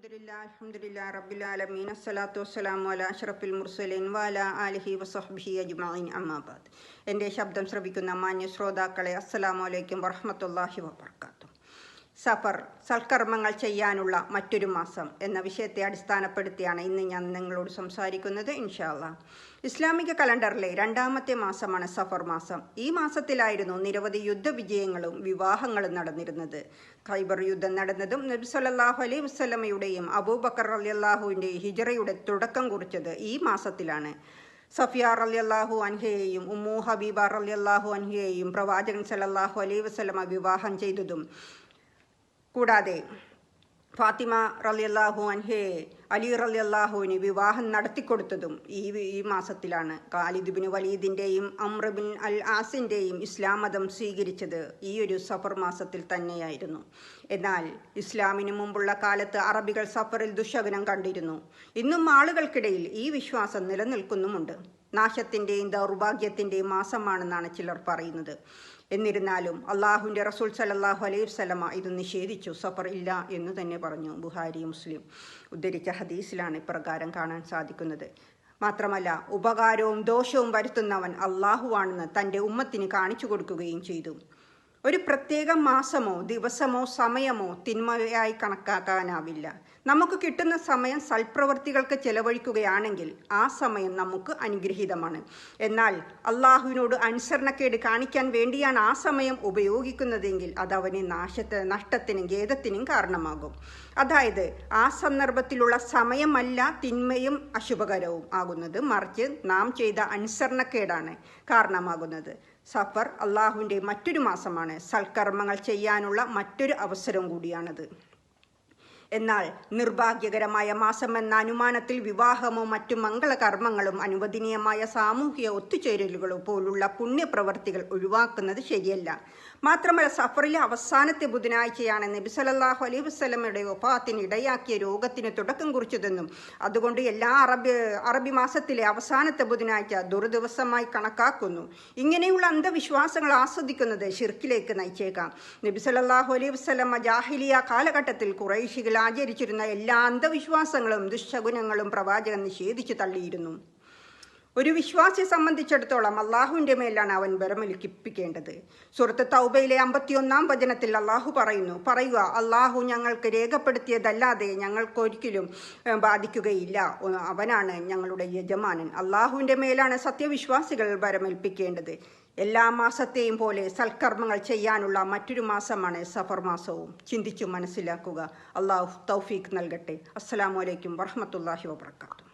അൽഹംദുലില്ലാ അൽഹംദുലില്ലാ റബ്ബിൽ ആലമീൻ അസ്സലാത്തു വസ്സലാമു അലാ അഷ്റഫിൽ മുർസലീൻ വഅല ആലിഹി വസഹ്ബിഹി അജ്മഈൻ അമ്മാ ബാദ് എൻ്റെ ശബ്ദം ശ്രവിക്കുന്ന മാന്യ ശ്രോതാക്കളെ അസ്സലാമു അലൈക്കും വറഹ്മത്തുള്ളാഹി വബർക്കാത്തു സഫർ സൽക്കർമ്മങ്ങൾ ചെയ്യാനുള്ള മറ്റൊരു മാസം എന്ന വിഷയത്തെ അടിസ്ഥാനപ്പെടുത്തിയാണ് ഇന്ന് ഞാൻ നിങ്ങളോട് സംസാരിക്കുന്നത് ഇൻഷാല്ല ഇസ്ലാമിക കലണ്ടറിലെ രണ്ടാമത്തെ മാസമാണ് സഫർ മാസം. ഈ മാസത്തിലായിരുന്നു നിരവധി യുദ്ധവിജയങ്ങളും വിവാഹങ്ങളും നടന്നിരുന്നത്. ഖൈബർ യുദ്ധം നടന്നതും നബി സല്ലാഹു അലൈഹി വസല്ലമയുടെയും അബൂബക്കർ റളിയല്ലാഹുവിന്റെയും ഹിജറയുടെ തുടക്കം കുറിച്ചത് ഈ മാസത്തിലാണ്. സഫിയ റളിയല്ലാഹു അൻഹയെയും ഉമ്മു ഹബീബ റളിയല്ലാഹു അൻഹയെയും പ്രവാചകൻ സലല്ലാഹു അലൈഹി വസല്ലമ വിവാഹം ചെയ്തതും കൂടാതെ ഫാത്തിമ റളിയല്ലാഹു അൻഹയെ അലി റലിയല്ലാഹുവിന് വിവാഹം നടത്തിക്കൊടുത്തതും ഈ ഈ മാസത്തിലാണ്. ഖാലിദ് വലീദിന്റെയും അമ്രബിൻ അൽ ആസിന്റെയും ഇസ്ലാം മതം സ്വീകരിച്ചത് ഈ ഒരു സഫർ മാസത്തിൽ തന്നെയായിരുന്നു. എന്നാൽ ഇസ്ലാമിന് മുമ്പുള്ള കാലത്ത് അറബികൾ സഫറിൽ ദുശകനം കണ്ടിരുന്നു. ഇന്നും ആളുകൾക്കിടയിൽ ഈ വിശ്വാസം നിലനിൽക്കുന്നുമുണ്ട്. നാശത്തിന്റെയും ദൗർഭാഗ്യത്തിന്റെയും മാസമാണെന്നാണ് ചിലർ പറയുന്നത്. എന്നിരുന്നാലും അള്ളാഹുവിന്റെ റസൂൽ സലല്ലാഹു അലൈഹി വസ്ലമ ഇത് നിഷേധിച്ചു. സഫർ ഇല്ല എന്ന് തന്നെ പറഞ്ഞു ബുഹാരി മുസ്ലിം. ഉദ്ധരിച്ച ഹദീസിലാണ് ഇപ്രകാരം കാണാൻ സാധിക്കുന്നത്. മാത്രമല്ല ഉപകാരവും ദോഷവും വരുത്തുന്നവൻ അള്ളാഹുവാണെന്ന് തന്റെ ഉമ്മത്തിന് കാണിച്ചു കൊടുക്കുകയും ചെയ്തു. ഒരു പ്രത്യേക മാസമോ ദിവസമോ സമയമോ തിന്മയായി കണക്കാക്കാനാവില്ല. നമുക്ക് കിട്ടുന്ന സമയം സൽപ്രവർത്തികൾക്ക് ചെലവഴിക്കുകയാണെങ്കിൽ ആ സമയം നമുക്ക് അനുഗ്രഹീതമാണ്. എന്നാൽ അള്ളാഹുവിനോട് അനുസരണക്കേട് കാണിക്കാൻ വേണ്ടിയാണ് ആ സമയം ഉപയോഗിക്കുന്നതെങ്കിൽ അത് അവന് നാശത്തെ നഷ്ടത്തിനും ഖേദത്തിനും കാരണമാകും. അതായത് ആ സന്ദർഭത്തിലുള്ള സമയമല്ല തിന്മയും അശുഭകരവും ആകുന്നത്. മറിച്ച് നാം ചെയ്ത അനുസരണക്കേടാണ് കാരണമാകുന്നത്. സഫർ അള്ളാഹുവിന്റെ മറ്റൊരു മാസമാണ്. സൽക്കർമ്മങ്ങൾ ചെയ്യാനുള്ള മറ്റൊരു അവസരം കൂടിയാണത്. എന്നാൽ നിർഭാഗ്യകരമായ മാസം എന്ന അനുമാനത്തിൽ വിവാഹമോ മറ്റു മംഗളകർമ്മങ്ങളും അനുവദനീയമായ സാമൂഹിക ഒത്തുചേരലുകളോ പോലുള്ള പുണ്യപ്രവർത്തികൾ ഒഴിവാക്കുന്നത് ശരിയല്ല. മാത്രമല്ല സഫറിലെ അവസാനത്തെ ബുധനാഴ്ചയാണ് നബി സലല്ലാഹു അലൈഹി വസ്ലമയുടെ ഒപ്പാത്തിന് ഇടയാക്കിയ രോഗത്തിന് തുടക്കം കുറിച്ചതെന്നും അതുകൊണ്ട് എല്ലാ അറബി അറബി മാസത്തിലെ അവസാനത്തെ ബുധനാഴ്ച ദുർദിവസമായി കണക്കാക്കുന്നു. ഇങ്ങനെയുള്ള അന്ധവിശ്വാസങ്ങൾ ആസ്വദിക്കുന്നത് ഷിർക്കിലേക്ക് നയിച്ചേക്കാം. നബി സലല്ലാഹു അലൈഹി വസ്ലമ ജാഹിലിയ കാലഘട്ടത്തിൽ കുറേശികൾ ആചരിച്ചിരുന്ന എല്ലാ അന്ധവിശ്വാസങ്ങളും ദുശകുനങ്ങളും പ്രവാചകൻ നിഷേധിച്ചു തള്ളിയിരുന്നു. ഒരു വിശ്വാസിയെ സംബന്ധിച്ചിടത്തോളം അള്ളാഹുവിന്റെ മേലാണ് അവൻ ബരമലിക്കിപ്പിക്കേണ്ടത് സുഹൃത്ത് തൗബയിലെ അമ്പത്തിയൊന്നാം വചനത്തിൽ അള്ളാഹു പറയുന്നു പറയുക അള്ളാഹു ഞങ്ങൾക്ക് രേഖപ്പെടുത്തിയതല്ലാതെ ഞങ്ങൾക്കൊരിക്കലും ബാധിക്കുകയില്ല. അവനാണ് ഞങ്ങളുടെ യജമാനൻ. അള്ളാഹുവിന്റെ മേലാണ് സത്യവിശ്വാസികൾ ബരമേൽപ്പിക്കേണ്ടത് എല്ലാ മാസത്തെയും പോലെ സൽക്കർമ്മങ്ങൾ ചെയ്യാനുള്ള മറ്റൊരു മാസമാണ് സഫർ മാസവും. ചിന്തിച്ചു മനസ്സിലാക്കുക. അള്ളാഹു തൗഫീഖ് നൽകട്ടെ. അസ്സാം വലൈക്കും വറഹമത്തല്ലാഹി വാബർക്കാത്തു